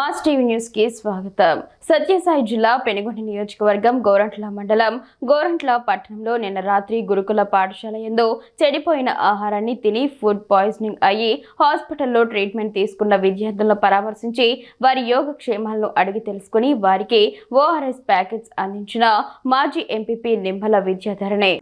Mass TV న్యూస్కి స్వాగతం. సత్యసాయి జిల్లా పెనుగొండ నియోజకవర్గం గోరంట్ల మండలం. గోరంట్ల పట్టణంలో నిన్న రాత్రి గురుకుల పాఠశాల ఎందు చెడిపోయిన ఆహారాన్ని తిని ఫుడ్ పాయిజనింగ్ అయ్యి హాస్పిటల్లో ట్రీట్మెంట్ తీసుకున్న విద్యార్థులను పరామర్శించి వారి యోగక్షేమాలను అడిగి తెలుసుకుని వారికి ఓఆర్ఎస్ ప్యాకెట్స్ అందించిన మాజీ ఎంపీపీ నింబల విద్యాధరణే.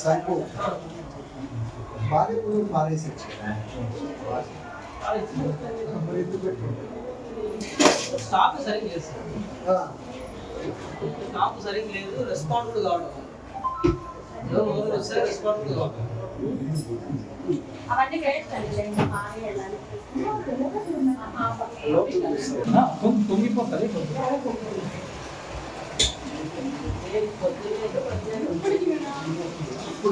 సరిపో బాగా పారేసి మరి ఎందుకు పెట్టుకుంటారు స్టాక్ సరిగ్గా లేదు సార్ స్టాక్ సరిగ్గా లేదు రెస్పాన్సిబుల్ కావడం ఏదో మొదలు వస్తే రెస్పాన్సిబుల్ కావడం అవన్నీ గ్రేట్ అండి మానేయాలని తొంగిపోతుంది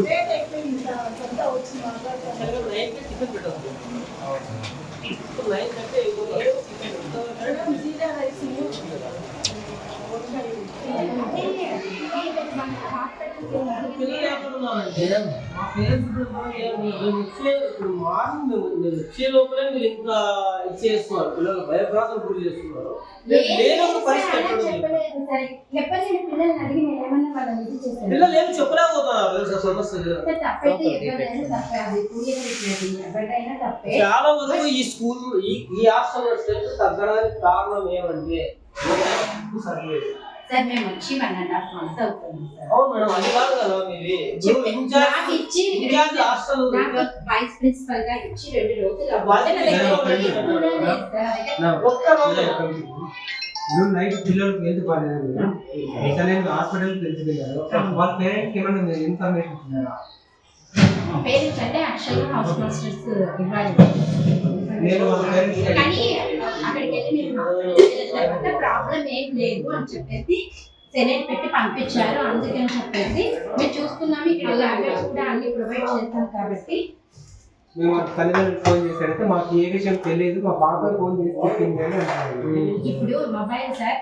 రేట్ అయిపోయింది సార్ కొంత వచ్చిన నైన్ టిఫిన్ పెట్టదు ఇప్పుడు నైన్ కంటే టిఫిన్ మేడం జీరా రైస్ పిల్లలు ఏమనుకున్నారంటే మా పేరెంట్స్ మేము వచ్చే ఇప్పుడు మార్నింగ్ మేము మీరు వచ్చే లోపలే మీరు ఇంకా ఇచ్చేస్తున్నారు. పిల్లలు గురి చేస్తున్నారు. పరిస్థితి నేను పిల్లలు ఏమి చెప్పలేకపోతున్నారు. సమస్య చాలా వరకు ఈ స్కూల్ ఈ ఈ హాస్టల్ స్ట్రెంత్ తగ్గడానికి కారణం ఏమంటే సార్ మేము వచ్చి వన్ అండ్ హాఫ్ మంత్ అవుతుంది సార్ అవును మేడం అది కాదు కదా మీది ఇప్పుడు చెప్పే- ఇన్ఛార్జ్ నాకు ఇచ్చి ఇన్ఛార్జ్ హాస్టల్ నాకు వైస్ ప్రిన్సిపల్గా ఇచ్చి రెండు రోజులు వాళ్ళకి అవుతుంది. నా దగ్గర నేను ఏమీ ఒకటి కూడా లేదు సార్. నా దగ్గర ఒక్క రోజు నువ్వు నైట్ పిల్లలకు హెల్త్ బాగాలేదు వెంటనే హాస్పిటల్ తెలిసిపోయారు వాళ్ళ పేరెంట్స్ ఏమైనా మీరు ఇన్ఫర్మేషన్ ఇచ్చినారా పేరెంట్స్ అంటే యాక్చువల్గా హౌస్ మాస్టర్స్ ఇవ్వాలి నేను వాళ్ళ పేరెంట్స్ కానీ అక్కడికి వెళ్ళి తర్వాత ప్రాబ్లం ఏం లేదు అని చెప్పేసి సెలెక్ట్ పెట్టి పంపించారు. అందుకని చెప్పేసి మేము చూస్తున్నాము. ఇక్కడ ల్యాబ్లెట్స్ కూడా అన్ని ప్రొవైడ్ చేస్తాం కాబట్టి మేము వాళ్ళ తల్లిదండ్రులకు ఫోన్ చేశారంటే మాకు ఏ విషయం తెలియదు మా పాప ఫోన్ చేసి చెప్పింది అని ఇప్పుడు మొబైల్ సార్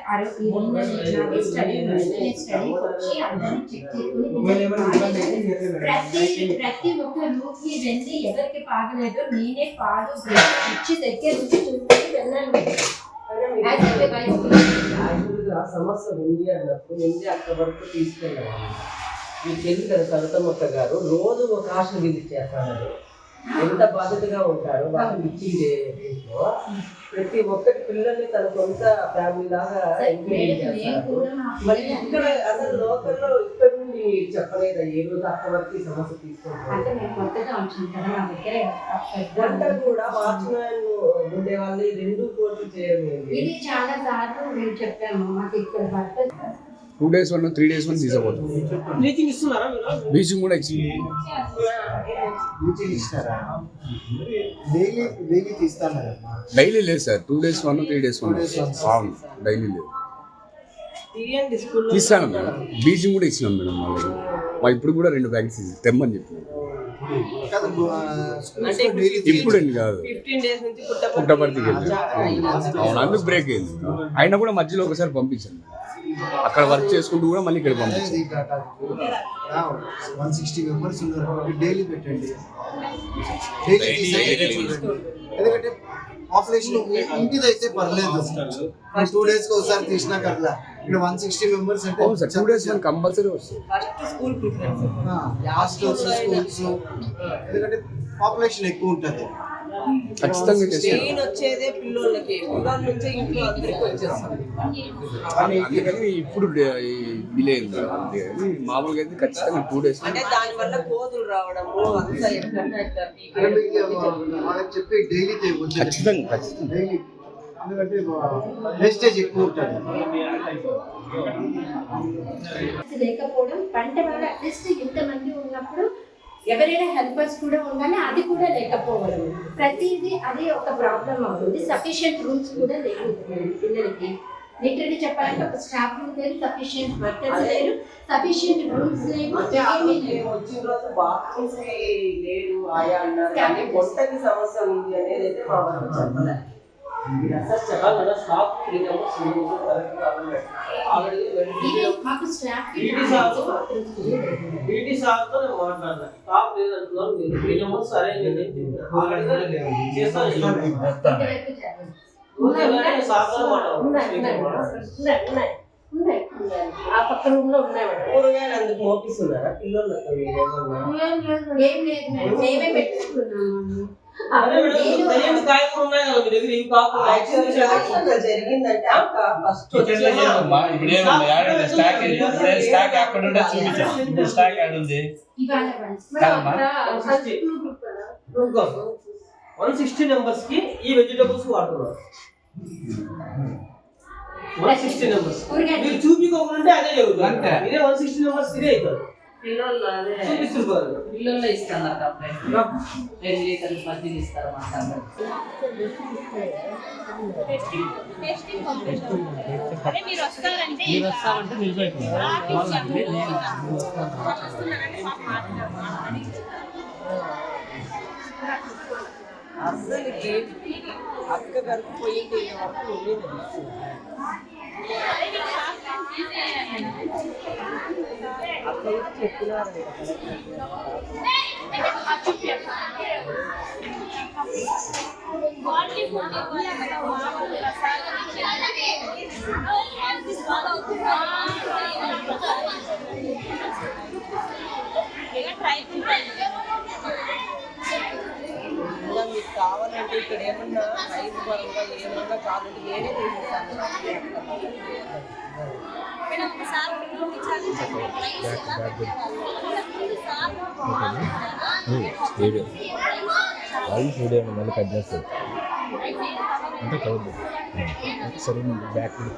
ప్రతి ప్రతి ఒక్క రూమ్కి వెళ్ళి ఎవరికి బాగలేదో నేనే బ్రష్ ఇచ్చి దగ్గర నుంచి vice principal. యాక్చువల్గా సమస్య ఉంది అన్నప్పుడు ఉంది అక్కడ వరకు తీసుకెళ్ళాలి. మీకు తెలుసు కదా సరతమ్మక్క గారు రోజు ఒక హాస్టల్ విజిట్ చేస్తున్నారు ఎంత బాధ్యతగా ఉంటారు వాళ్ళు ఇచ్చిండే దీంట్లో. ప్రతి ఒక్కటి పిల్లల్ని తన సొంత ఫ్యామిలీ లాగా ఎంకరేజ్ చేస్తారు. మరి ఇక్కడ అసలు లోకల్లో ఇక్కడ నుండి చెప్పలేదా? ఏ రోజు అక్కడ వరకు సమస్య తీసుకుంటారు వంట కూడా వాచ్మ్యాన్ ఉండే వాళ్ళు రెండు కోర్టు చేయలేదు ఇది చాలా సార్లు మేము చెప్పాము మాకు ఇక్కడ work two days one three days one తీసుకుపోతాం bleaching కూడా డైలీ డైలీ తీస్తానమ్మా డైలీ లేదు sir. Two days one three days one. అవును డైలీ లేదు. తీస్తాను మేడం. బీచింగ్ కూడా ఇచ్చినాం మేడం మా ఇప్పుడు కూడా రెండు ప్యాకెట్స్ తెమ్మని చెప్పినాం కాదు స్కూల్స్ అంటే డైలీ ఇప్పుడు అండి కాదు. ఫిఫ్టీన్ డేస్ నుంచి పుట్టపర్తికి వెళ్ళి అవును. అందుకు బ్రేక్ అయింది. అయినా కూడా మధ్యలో ఒకసారి పంపించాను. అక్కడ వర్క్ చేసుకుంటూ కూడా మళ్ళీ ఇక్కడ పంపించాను. వన్ సిక్స్టీ మెంబర్స్ ఉన్నారు. డైలీ పెట్టండి. ఎందుకంటే పాపులేషన్ ఇంటిది అయితే పర్లేదు. టూ డేస్కి ఒకసారి తీసినా కర్లా ఇక్కడ వన్ సిక్స్టీ మెంబర్స్ అంటే టూ డేస్ కంపల్సరీ వస్తుంది. First school preference hostels schools ఎందుకంటే పాపులేషన్ ఎక్కువ ఉంటుంది. ఖచ్చితంగా వచ్చేదే నుంచి ఇంట్లో అందరికి వచ్చేస్తుంది. ఇప్పుడు డిలే అయింది కానీ మామూలుగా అయితే ఖచ్చితంగా టూ డేస్ అంటే కోతులు రావడము చెప్పి డైలీ ఖచ్చితంగా ఎందుకంటే వేస్టేజ్ ఎక్కువ ఉంటుంది. లేకపోవడం పంట వల్ల అట్లీస్ట్ ఇంతమంది ఉన్నప్పుడు ఎవరైనా హెల్పర్స్ కూడా ఉండాలి అది కూడా లేకపోవడం. ప్రతిదీ అది ఒక ప్రాబ్లం అవుతుంది. సఫిషియెంట్ రూమ్స్ కూడా లేవు పిల్లలకి. లిటరలీ చెప్పాలంటే ఒక స్టాఫ్ రూమ్ లేదు సఫిషియెంట్ వర్కర్స్ లేరు సఫిషియెంట్ రూమ్స్ లేవు ఏమీ లేవు. వచ్చిన రోజు బాత్రూమ్స్ లేదు ఆయా అన్నారు. కానీ వంటకి సమస్య ఉంది అనేది అయితే మా వరకు చెప్పలే. ఇది అసలు చెప్పాలి కదా స్టాక్ త్రీ నెంబర్స్ ఆల్రెడీ ఇది మాకు స్టాఫ్ ఈడీ సార్ ఈడీ సార్తో నేను మాట్లాడినా స్టాక్ లేదంటున్నారు మీరు చేయండి చేస్తాను. ఆ పక్క రూమ్లో ఉన్నాయి కూరగాయలు అందుకు మోపిస్తున్నారా? ఏం లేదు మేమే జరిగిందంటే ఫస్ట్ స్టాక్ ఉంటే స్టాక్ ఉంది. One sixty. నెంబర్స్కి ఈ వెజిటబుల్స్ వాడుతున్నారు. One sixty numbers. మీరు చూపించుకోకుండా అదే జరుగుతుంది అంతే. ఇదే వన్ సిక్స్టీ నెంబర్స్ ఇదే అవుతుంది పిల్లలు అదే. చూపిస్తున్నారు పిల్లల్లో ఇస్తున్నారు కంప్లైంట్ రెండు లీటర్లు మధ్యలో ఇస్తారు మా సార్ మీరు వస్తారంటే మీరు వస్తామంటే నిలబెట్టుకున్నారు అసలు అక్క గారికి పోయింది వరకు ఉండేది అక్క వచ్చి చెప్పినారు క్వాలిటీ ఫుడ్ ఇవ్వాలి కదా ఏమన్నా రైతు పరంగా ఏమన్నా చేసేసాను సార్ వీడియో. వాళ్ళు వీడియో మళ్ళీ కట్ చేస్తారు అంటే కవర్ ఒకసారి బ్యాక్ పడతారు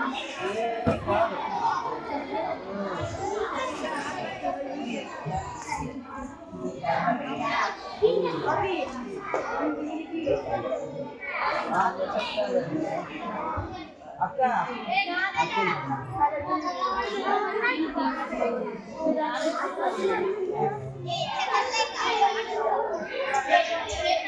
ఏం ఉండదు